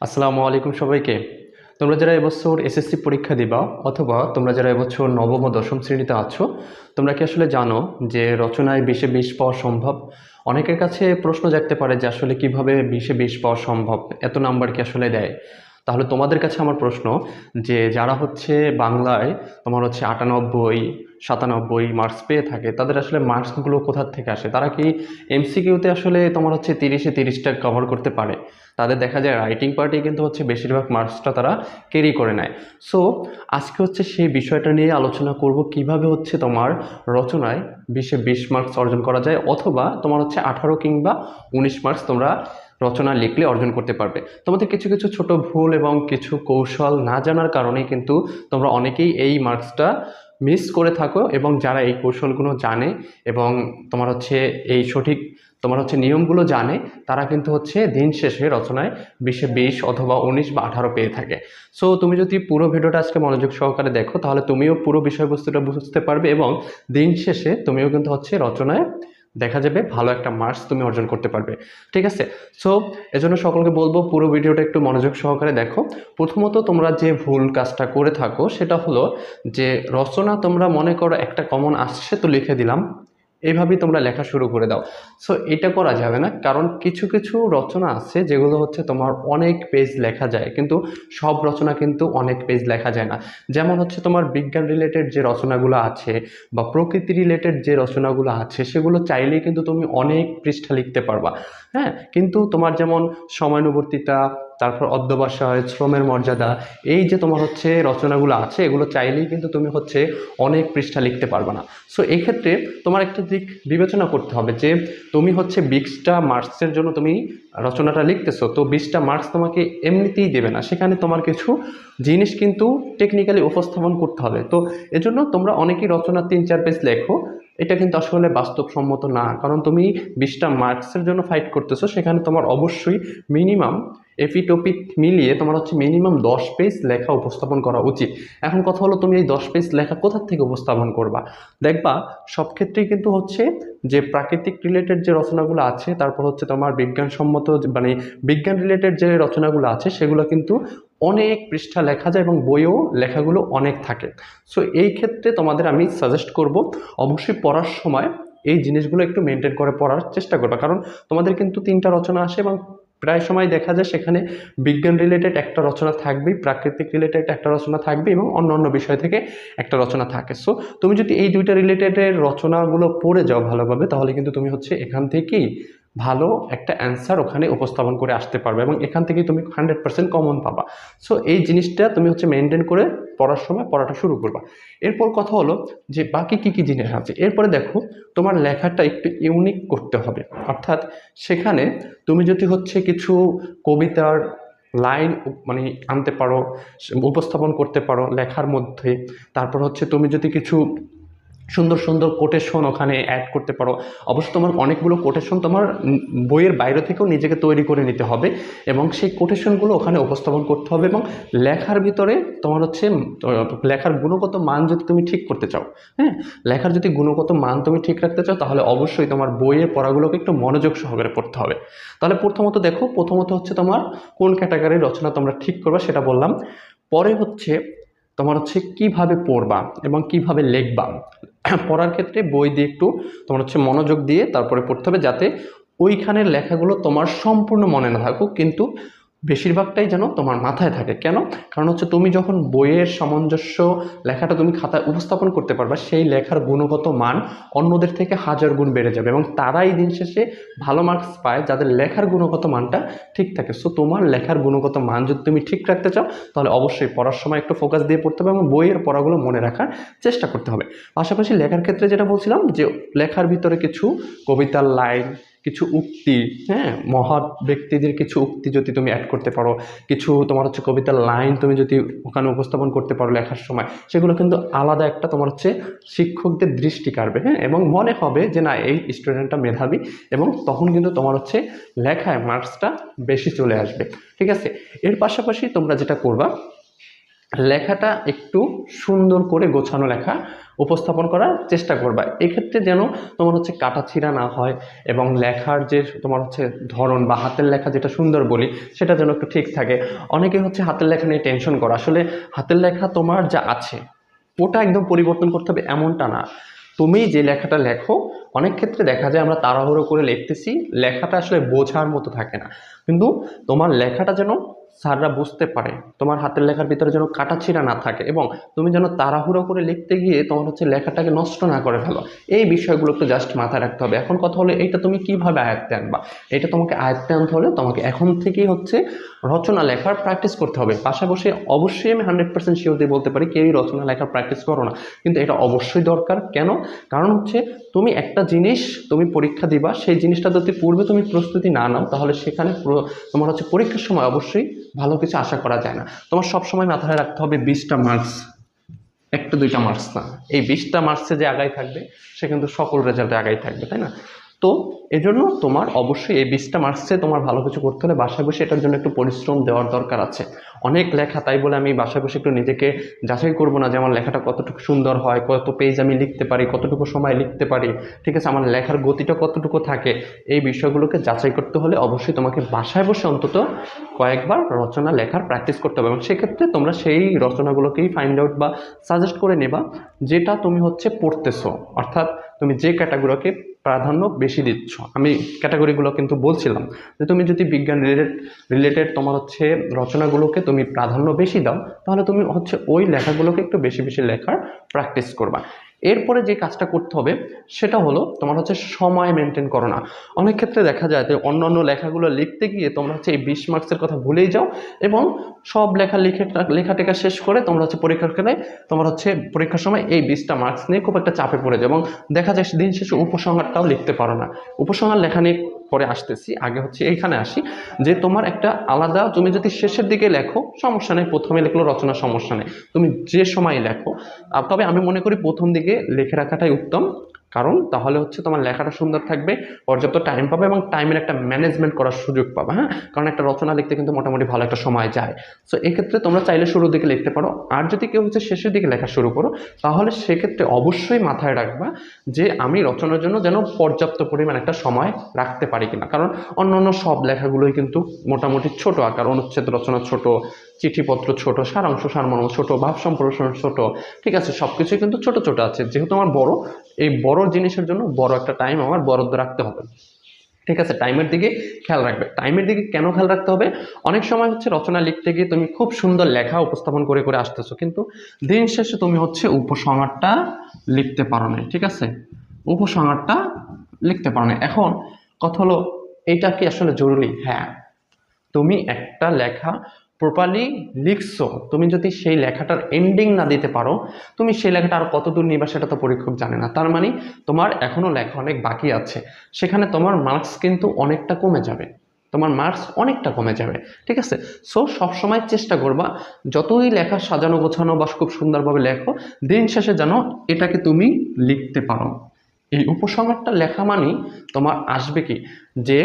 আসসালামু আলাইকুম সবাইকে। তোমরা যারা এবছর এসএসসি পরীক্ষা দিবা অথবা তোমরা যারা এবছর নবম ও দশম শ্রেণীতে আছো, তোমরা কি আসলে জানো যে রচনায় বিশে বিশ পাওয়া সম্ভব? অনেকের কাছে প্রশ্ন জাগতে পারে যে আসলে কীভাবে বিশে বিশ পাওয়া সম্ভব? এত নাম্বার কি আসলে দেয়? তাহলে তোমাদের কাছে আমার প্রশ্ন যে যারা হচ্ছে বাংলায় তোমার হচ্ছে আটানব্বই, সাতানব্বই মার্কস পেয়ে থাকে, তাদের আসলে মার্কসগুলো কোথার থেকে আসে? তারা কি এমসিকিউতে আসলে তোমার হচ্ছে তিরিশে তিরিশটা কভার করতে পারে? তাদের দেখা যায় রাইটিং পার্টি কিন্তু হচ্ছে বেশিরভাগ মার্কসটা তারা ক্যারি করে নেয়। সো আজকে হচ্ছে সেই বিষয়টা নিয়ে আলোচনা করব কীভাবে হচ্ছে তোমার রচনায় বিশে বিশ মার্কস অর্জন করা যায় অথবা তোমার হচ্ছে আঠারো কিংবা উনিশ মার্কস তোমরা রচনা লিখলে অর্জন করতে পারবে। তোমাদের কিছু কিছু ছোট ভুল এবং কিছু কৌশল না জানার কারণেই কিন্তু তোমরা অনেকেই এই মার্কসটা মিস করে থাকো এবং যারা এই কৌশলগুলো জানে এবং তোমার হচ্ছে এই সঠিক তোমার হচ্ছে নিয়মগুলো জানে, তারা কিন্তু হচ্ছে দিন শেষে রচনায় বিশে বিশ অথবা উনিশ বা আঠারো পেয়ে থাকে। সো তুমি যদি পুরো ভিডিওটা আজকে মনোযোগ সহকারে দেখো, তাহলে তুমিও পুরো বিষয়বস্তুটা বুঝতে পারবে এবং দিন শেষে তুমিও কিন্তু হচ্ছে রচনায় দেখা যাবে ভালো একটা মার্কস তুমি অর্জন করতে পারবে। ঠিক আছে? সো এজন্য সকলকে বলব, পুরো ভিডিওটা একটু মনোযোগ সহকারে দেখো। প্রথমত তোমরা যে ভুল কাজটা করে থাকো, সেটা হলো যে রচনা তোমরা মনে করো একটা কমন আসছে, তো লিখে দিলাম। এইভাবেই তোমরা লেখা শুরু করে দাও। সো এটা করা যাবে না। কারণ কিছু কিছু রচনা আছে যেগুলো হচ্ছে তোমার অনেক পেজ লেখা যায়, কিন্তু সব রচনা কিন্তু অনেক পেজ লেখা যায় না। যেমন হচ্ছে তোমার বিজ্ঞান রিলেটেড যে রচনাগুলো আছে বা প্রকৃতি রিলেটেড যে রচনাগুলো আছে, সেগুলো চাইলেই কিন্তু তুমি অনেক পৃষ্ঠা লিখতে পারবা। হ্যাঁ? কিন্তু তোমার যেমন সময়ানুবর্তিতা তারপর অধ্যবসায়, শ্রমের মর্যাদা, এই যে তোমার হচ্ছে রচনাগুলো আছে, এগুলো চাইলেই কিন্তু তুমি হচ্ছে অনেক পৃষ্ঠা লিখতে পারবে না। সো এই ক্ষেত্রে তোমার একটা দিক বিবেচনা করতে হবে যে তুমি হচ্ছে বিশটা মার্কসের জন্য তুমি রচনাটা লিখতেছো, তো বিশটা মার্কস তোমাকে এমনিতেই দেবে না। সেখানে তোমার কিছু জিনিস কিন্তু টেকনিক্যালি উপস্থাপন করতে হবে। তো এজন্য তোমরা অনেকেই রচনা তিন চার পেজ লেখো, এটা কিন্তু আসলে বাস্তবসম্মত না। কারণ তুমি বিশটা মার্কসের জন্য ফাইট করতেছো, সেখানে তোমার অবশ্যই মিনিমাম এপিটোপিক মিলিয়ে তোমার হচ্ছে মিনিমাম দশ পেজ লেখা উপস্থাপন করা উচিত। এখন কথা হলো, তুমি এই দশ পেজ লেখা কোথার থেকে উপস্থাপন করবা? দেখবা, সব ক্ষেত্রেই কিন্তু হচ্ছে যে প্রাকৃতিক রিলেটেড যে রচনাগুলো আছে, তারপর হচ্ছে তোমার বিজ্ঞানসম্মত মানে বিজ্ঞান রিলেটেড যে রচনাগুলো আছে, সেগুলো কিন্তু অনেক পৃষ্ঠা লেখা যায় এবং বইয়েও লেখাগুলো অনেক থাকে। সো এই ক্ষেত্রে তোমাদের আমি সাজেস্ট করব, অবশ্যই পড়ার সময় এই জিনিসগুলো একটু মেনটেন করে পড়ার চেষ্টা করবে। কারণ তোমাদের কিন্তু তিনটা রচনা আসে এবং প্রায় সময় দেখা যায় সেখানে বিজ্ঞান রিলেটেড একটা রচনা থাকবেই, প্রাকৃতিক রিলেটেড একটা রচনা থাকবে এবং অন্য অন্য বিষয় থেকে একটা রচনা থাকে। সো তুমি যদি এই দুইটা রিলেটেডের রচনাগুলো পড়ে যাও ভালোভাবে, তাহলে কিন্তু তুমি হচ্ছে এখান থেকেই ভালো একটা অ্যান্সার ওখানে উপস্থাপন করে আসতে পারবে এবং এখান থেকেই তুমি হান্ড্রেড পার্সেন্ট কমন পাবা। সো এই জিনিসটা তুমি হচ্ছে মেনটেন করে পড়ার সময় পড়াটা শুরু করবা। এরপর কথা হলো যে বাকি কী কী জিনিস আছে? এরপরে দেখো তোমার লেখাটা একটু ইউনিক করতে হবে। অর্থাৎ সেখানে তুমি যদি হচ্ছে কিছু কবিতার লাইন মানে আনতে পারো উপস্থাপন করতে পারো লেখার মধ্যে, তারপর হচ্ছে তুমি যদি কিছু সুন্দর সুন্দর কোটেশন ওখানে অ্যাড করতে পারো। অবশ্য তোমার অনেকগুলো কোটেশন তোমার বইয়ের বাইরে থেকেও নিজেকে তৈরি করে নিতে হবে এবং সেই কোটেশনগুলো ওখানে উপস্থাপন করতে হবে এবং লেখার ভিতরে তোমার হচ্ছে লেখার গুণগত মান যদি তুমি ঠিক করতে চাও হ্যাঁ? লেখার যদি গুণগত মান তুমি ঠিক রাখতে চাও, তাহলে অবশ্যই তোমার বইয়ের পড়াগুলোকে একটু মনোযোগ সহকারে পড়তে হবে। তাহলে প্রথমত দেখো, প্রথমত হচ্ছে তোমার কোন ক্যাটাগরির রচনা তোমরা ঠিক করবা সেটা বললাম। পরে হচ্ছে তোমার হচ্ছে কীভাবে পড়বা এবং কীভাবে লিখবা। পড়ার ক্ষেত্রে বই দিয়ে একটু তোমার হচ্ছে মনোযোগ দিয়ে তারপরে পড়তে হবে যাতে ওইখানের লেখাগুলো তোমার সম্পূর্ণ মনে না থাকুক, কিন্তু বেশিরভাগটাই যেন তোমার মাথায় থাকে। কেন? কারণ হচ্ছে তুমি যখন বইয়ের সামঞ্জস্য লেখাটা তুমি খাতায় উপস্থাপন করতে পারবা, সেই লেখার গুণগত মান অন্যদের থেকে হাজার গুণ বেড়ে যাবে এবং তারাই দিন শেষে ভালো মার্কস পায় যাদের লেখার গুণগত মানটা ঠিক থাকে। সো তোমার লেখার গুণগত মান যদি তুমি ঠিক রাখতে চাও, তাহলে অবশ্যই পড়ার সময় একটু ফোকাস দিয়ে পড়তে হবে এবং বইয়ের পড়াগুলো মনে রাখার চেষ্টা করতে হবে। পাশাপাশি লেখার ক্ষেত্রে যেটা বলছিলাম যে, লেখার ভিতরে কিছু কবিতার লাইন কিছু উক্তি হ্যাঁ? মহৎ ব্যক্তিদের কিছু উক্তি যদি তুমি অ্যাড করতে পারো, কিছু তোমার হচ্ছে কবিতার লাইন তুমি যদি ওখানে উপস্থাপন করতে পারো লেখার সময়, সেগুলো কিন্তু আলাদা একটা তোমার হচ্ছে শিক্ষকদের দৃষ্টি কাড়বে হ্যাঁ? এবং মনে হবে যে না, এই স্টুডেন্টটা মেধাবী এবং তখন কিন্তু তোমার হচ্ছে লেখায় মার্কসটা বেশি চলে আসবে, ঠিক আছে? এর পাশাপাশি তোমরা যেটা করবা লেখাটা একটু সুন্দর করে গোছানো লেখা উপস্থাপন করার চেষ্টা করবা। এক্ষেত্রে যেন তোমার হচ্ছে কাটাছিড়া না হয় এবং লেখার যে তোমার হচ্ছে ধরন বা হাতের লেখা যেটা সুন্দর বলি, সেটা যেন একটু ঠিক থাকে। অনেকে হচ্ছে হাতের লেখা নিয়ে টেনশন করা। আসলে হাতের লেখা তোমার যা আছে, ওটা একদম পরিবর্তন করতে হবে এমনটা না। তুমি যে লেখাটা লেখো, অনেক ক্ষেত্রে দেখা যায় আমরা তাড়াহুড়ো করে লিখতেছি, লেখাটা আসলে বোঝার মতো থাকে না। কিন্তু তোমার লেখাটা যেন স্যাররা বুঝতে পারে। তোমার হাতের লেখার ভিতরে যেন কাটাছিড়া না থাকে এবং তুমি যেন তাড়াহুড়ো করে লিখতে গিয়ে তোমার হচ্ছে লেখাটাকে নষ্ট না করে ফেলো। এই বিষয়গুলো একটু জাস্ট মাথায় রাখতে হবে। এখন কথা হলো এটা তুমি কীভাবে আয়ত্তে আনবা? এটা তোমাকে আয়ত্তে আনতে হলে তোমাকে এখন থেকেই হচ্ছে রচনা লেখার প্র্যাকটিস করতে হবে। পাশাপাশি অবশ্যই আমি হান্ড্রেড পার্সেন্ট শিওর দিয়ে বলতে পারি, কেউই রচনা লেখার প্র্যাকটিস করো না। কিন্তু এটা অবশ্যই দরকার। কেন? কারণ হচ্ছে তুমি একটা জিনিস তুমি পরীক্ষা দিবা, সেই জিনিসটা যদি পূর্বে তুমি প্রস্তুতি না নাও, তাহলে সেখানে তোমার হচ্ছে পরীক্ষার সময় অবশ্যই ভালো কিছু আশা করা যায় না। তোমার সবসময় মাথায় রাখতে হবে বিশটা মার্কস একটা দুইটা মার্কস না। এই বিশটা মার্কসে যে আগাই থাকবে, সে কিন্তু সকল রেজাল্টে আগাই থাকবে, তাই না? তো এজন্য তোমার অবশ্যই এই বিশটা মার্কসে তোমার ভালো কিছু করতে হলে বাসায় বসে এটার জন্য একটু পরিশ্রম দেওয়ার দরকার আছে। অনেক লেখা, তাই বলে আমি বাসায় বসে একটু নিজেকে যাচাই করব না যে আমার লেখাটা কতটুকু সুন্দর হয়, কত পেজ আমি লিখতে পারি, কতটুকু সময় লিখতে পারি, ঠিক আছে? আমার লেখার গতিটা কতটুকু থাকে? এই বিষয়গুলোকে যাচাই করতে হলে অবশ্যই তোমাকে বাসায় বসে অন্তত কয়েকবার রচনা, লেখার প্র্যাকটিস করতে হবে। এবং সেক্ষেত্রে তোমরা সেই রচনাগুলোকেই ফাইন্ড আউট বা সাজেস্ট করে নেবা, যেটা তুমি হচ্ছে পড়তেছো। অর্থাৎ তুমি যে ক্যাটাগরিকে প্রাধান্য বেশি দিচ্ছ। আমি ক্যাটাগরিগুলো কিন্তু বলছিলাম যে তুমি যদি বিজ্ঞান রিলেটেড রিলেটেড তোমার হচ্ছে রচনাগুলোকে তুমি প্রাধান্য বেশি দাও, তাহলে তুমি হচ্ছে ওই লেখাগুলোকে একটু বেশি বেশি লেখার প্র্যাকটিস করবা। এরপরে যে কাজটা করতে হবে, সেটা হলো তোমার হচ্ছে সময় মেনটেন করো না। অনেক ক্ষেত্রে দেখা যায় যে অন্য অন্য লেখাগুলো লিখতে গিয়ে তোমরা হচ্ছে এই বিশ মার্কসের কথা ভুলেই যাও এবং সব লেখা লিখে লেখা টেখা শেষ করে তোমরা হচ্ছে পরীক্ষার খেলায় তোমার হচ্ছে পরীক্ষার সময় এই বিশটা মার্কস নিয়ে খুব একটা চাপে পড়ে যায় এবং দেখা যায় দিন শেষে উপসংহারটাও লিখতে পারো না। উপসংহার লেখা নিয়ে পরে আসতেছি, আগে হচ্ছে এইখানে আসি, যে তোমার একটা আলাদা, তুমি যদি শেষের দিকে লেখো, সমস্যা নেই, প্রথমে লেখলো রচনার সমস্যা নেই। তুমি যে সময় লেখো তবে আমি মনে করি প্রথম দিকে লেখে রাখাটাই উত্তম। কারণ তাহলে হচ্ছে তোমার লেখাটা সুন্দর থাকবে, পর্যাপ্ত টাইম পাবে এবং টাইমের একটা ম্যানেজমেন্ট করার সুযোগ পাবে হ্যাঁ? কারণ একটা রচনা লিখতে কিন্তু মোটামুটি ভালো একটা সময় যায়। সো এক্ষেত্রে তোমরা চাইলে শুরুর দিকে লিখতে পারো। আর যদি কেউ হচ্ছে শেষের দিকে লেখা শুরু করো, তাহলে সেক্ষেত্রে অবশ্যই মাথায় রাখবা যে আমি রচনার জন্য যেন পর্যাপ্ত পরিমাণ একটা সময় রাখতে পারি কিনা। কারণ অন্য অন্য সব লেখাগুলোই কিন্তু মোটামুটি ছোট আকার, অনুচ্ছেদ রচনা ছোট চিঠিপত্র ছোট, সারাংশ, সারমর্ম ছোট, ভাব সম্প্রসারণ ছোট, ঠিক আছে? সব কিছুই কিন্তু ছোট ছোট আছে। যেহেতু আমার বড়, এই বড় জিনিসের জন্য বড় একটা টাইম আমার বরাদ্দ রাখতে হবে। ঠিক আছে? টাইমের দিকে খেয়াল রাখবে। টাইমের দিকে কেন খেয়াল রাখতে হবে? অনেক সময় হচ্ছে রচনা লিখতে গিয়ে তুমি খুব সুন্দর লেখা উপস্থাপন করে করে আসতেছো, কিন্তু দিন শেষে তুমি হচ্ছে উপসংহারটা লিখতে পারো না ঠিক আছে? উপসংহারটা লিখতে পারো না এখন কথা হলো, এটা কি আসলে জরুরি? হ্যাঁ। তুমি একটা লেখা প্রপারলি লিখছো, তুমি যদি সেই লেখাটার এন্ডিং না দিতে পারো, তুমি সেই লেখাটা আর কতদূর নিবা সেটা তো পরীক্ষক জানে না। তার মানে তোমার এখনও লেখা অনেক বাকি আছে, সেখানে তোমার মার্কস কিন্তু অনেকটা কমে যাবে, তোমার মার্কস অনেকটা কমে যাবে, ঠিক আছে? সো সবসময় চেষ্টা করবা, যতই লেখা সাজানো গোছানো বা খুব সুন্দরভাবে লেখো, দিন শেষে যেন এটাকে তুমি লিখতে পারো। এই উপসংহারটা লেখা মানেই তোমার আসবে কি? যে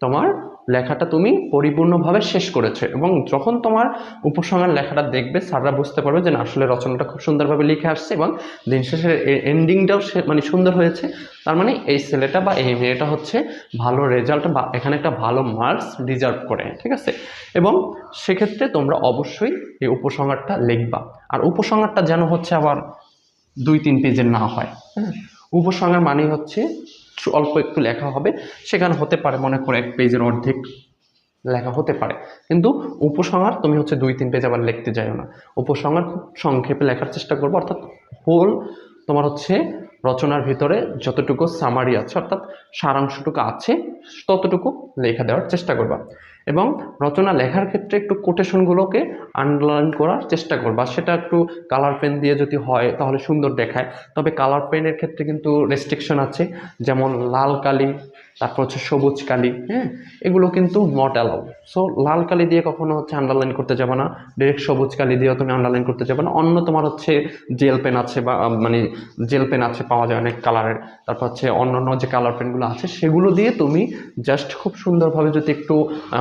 তোমার লেখাটা তুমি পরিপূর্ণভাবে শেষ করেছ এবং যখন তোমার উপসংহার লেখাটা দেখবে, স্যাররা বুঝতে পারবে যে আসলে রচনাটা খুব সুন্দরভাবে লিখে আসছে এবং দিন শেষের এন্ডিংটাও মানে সুন্দর হয়েছে। তার মানে এই ছেলেটা বা এই মেয়েটা হচ্ছে ভালো রেজাল্ট বা এখানে একটা ভালো মার্কস ডিজার্ভ করে, ঠিক আছে? এবং সেক্ষেত্রে তোমরা অবশ্যই এই উপসংহারটা লিখবা। আর উপসংহারটা যেন হচ্ছে আবার দুই, তিন পেজের না হয় হ্যাঁ? উপসংহার মানে হচ্ছে অল্প একটু লেখা হবে। সেখানে হতে পারে, মনে করে এক পেজের অর্ধেক লেখা হতে পারে। কিন্তু উপসংহার তুমি হচ্ছে দুই, তিন পেজ আবার লিখতে যাও না। উপসংহার খুব সংক্ষেপে লেখার চেষ্টা করব। অর্থাৎ হোল তোমার হচ্ছে রচনার ভিতরে যতটুকু সামারি আছে, অর্থাৎ সারাংশটুকু আছে, ততটুকু লেখা দেওয়ার চেষ্টা করবা। এবং রচনা লেখার ক্ষেত্রে একটু কোটেশনগুলোকে আন্ডারলাইন করার চেষ্টা করবা। সেটা একটু কালার পেন দিয়ে যদি হয়, তাহলে সুন্দর দেখায়। তবে কালার পেনের ক্ষেত্রে কিন্তু রেস্ট্রিকশন আছে। যেমন লাল কালি তারপর হচ্ছে সবুজ কালি হ্যাঁ এগুলো কিন্তু নট অ্যালাউ সো লাল কালি দিয়ে কখনো হচ্ছে আন্ডারলাইন করতে যাবে না। ডিরেক্ট সবুজ কালি দিয়েও তুমি আন্ডারলাইন করতে যাবে না। অন্য তোমার হচ্ছে জেল পেন আছে বা মানে জেল পেন আছে, পাওয়া যায় অনেক কালারের তারপর হচ্ছে অন্য অন্য যে কালার পেনগুলো আছে, সেগুলো দিয়ে তুমি জাস্ট খুব সুন্দরভাবে যদি একটু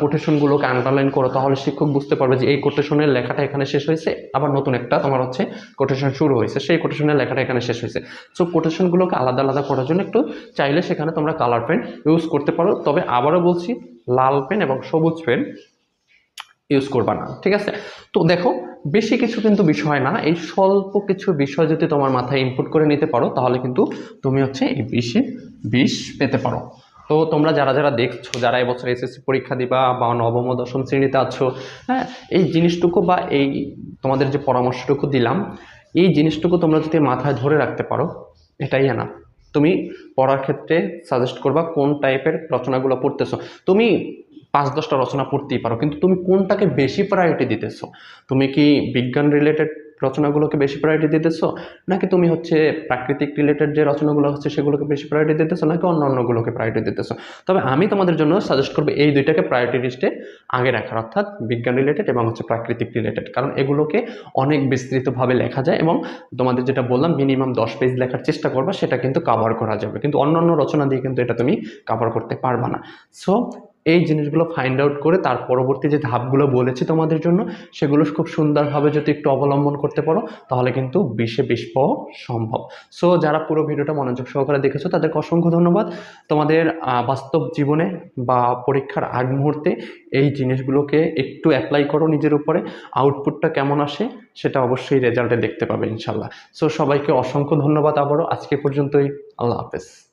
কোটেশনগুলোকে আন্ডারলাইন করো, তাহলে শিক্ষক বুঝতে পারবে যে এই কোটেশনের লেখাটা এখানে শেষ হয়েছে। আবার নতুন একটা তোমার হচ্ছে কোটেশন শুরু হয়েছে। সেই কোটেশনের লেখাটা এখানে শেষ হয়েছে। সো কোটেশনগুলোকে আলাদা আলাদা করার জন্য একটু চাইলে সেখানে তোমরা কালার পেন ইউজ করতে পারো। তবে আবারও বলছি, লাল পেন এবং সবুজ পেন ইউজ করবা না, ঠিক আছে? তো দেখো, বেশি কিছু কিন্তু বিষয় না। এই স্বল্প কিছু বিষয় যদি তোমার মাথায় ইনপুট করে নিতে পারো, তাহলে কিন্তু তুমি হচ্ছে এই বিশে বিশ পেতে পারো। তো তোমরা যারা যারা দেখছ, যারা এবছর এসএসসি পরীক্ষা দিবা বা নবম দশম শ্রেণীতে আছো হ্যাঁ এই জিনিসটুকু বা এই তোমাদের যে পরামর্শটুকু দিলাম, এই জিনিসটুকু তোমরা যদি মাথায় ধরে রাখতে পারো, এটাই না তুমি পড়ার ক্ষেত্রে সাজেস্ট করবা কোন টাইপের রচনাগুলো পড়তেছো। তুমি পাঁচ দশটা রচনা পড়তেই পারো, কিন্তু তুমি কোনটাকে বেশি প্রায়োরিটি দিতেছো? তুমি কি বিজ্ঞান রিলেটেড রচনাগুলোকে বেশি প্রায়োরিটি দিতেছো? নাকি তুমি হচ্ছে প্রাকৃতিক রিলেটেড যে রচনাগুলো হচ্ছে সেগুলোকে বেশি প্রায়োরিটি দিতেছো, নাকি অন্য অন্যগুলোকে প্রায়োরিটি দিতেছো? তবে আমি তোমাদের জন্য সাজেস্ট করব এই দুইটাকে প্রায়োরিটি লিস্টে আগে রাখার, অর্থাৎ বিজ্ঞান রিলেটেড এবং হচ্ছে প্রাকৃতিক রিলেটেড কারণ এগুলোকে অনেক বিস্তৃতভাবে লেখা যায় এবং তোমাদের যেটা বললাম মিনিমাম দশ পেজ লেখার চেষ্টা করবা, সেটা কিন্তু কাভার করা যাবে। কিন্তু অন্য অন্য রচনা দিয়ে কিন্তু এটা তুমি কাভার করতে পারবা না। সো এই জিনিসগুলো ফাইন্ড আউট করে তার পরবর্তী যে ধাপগুলো বলেছি তোমাদের জন্য, সেগুলো খুব সুন্দরভাবে যদি একটু অবলম্বন করতে পারো, তাহলে কিন্তু বিশে বিশ পাওয়া সম্ভব। সো যারা পুরো ভিডিওটা মনোযোগ সহকারে দেখেছ, তাদেরকে অসংখ্য ধন্যবাদ। তোমাদের বাস্তব জীবনে বা পরীক্ষার আগ মুহূর্তে এই জিনিসগুলোকে একটু অ্যাপ্লাই করো নিজের উপরে। আউটপুটটা কেমন আসে, সেটা অবশ্যই রেজাল্টে দেখতে পাবে, ইনশাল্লাহ। সো সবাইকে অসংখ্য ধন্যবাদ আবারও। আজকে পর্যন্তই। আল্লাহ হাফেজ।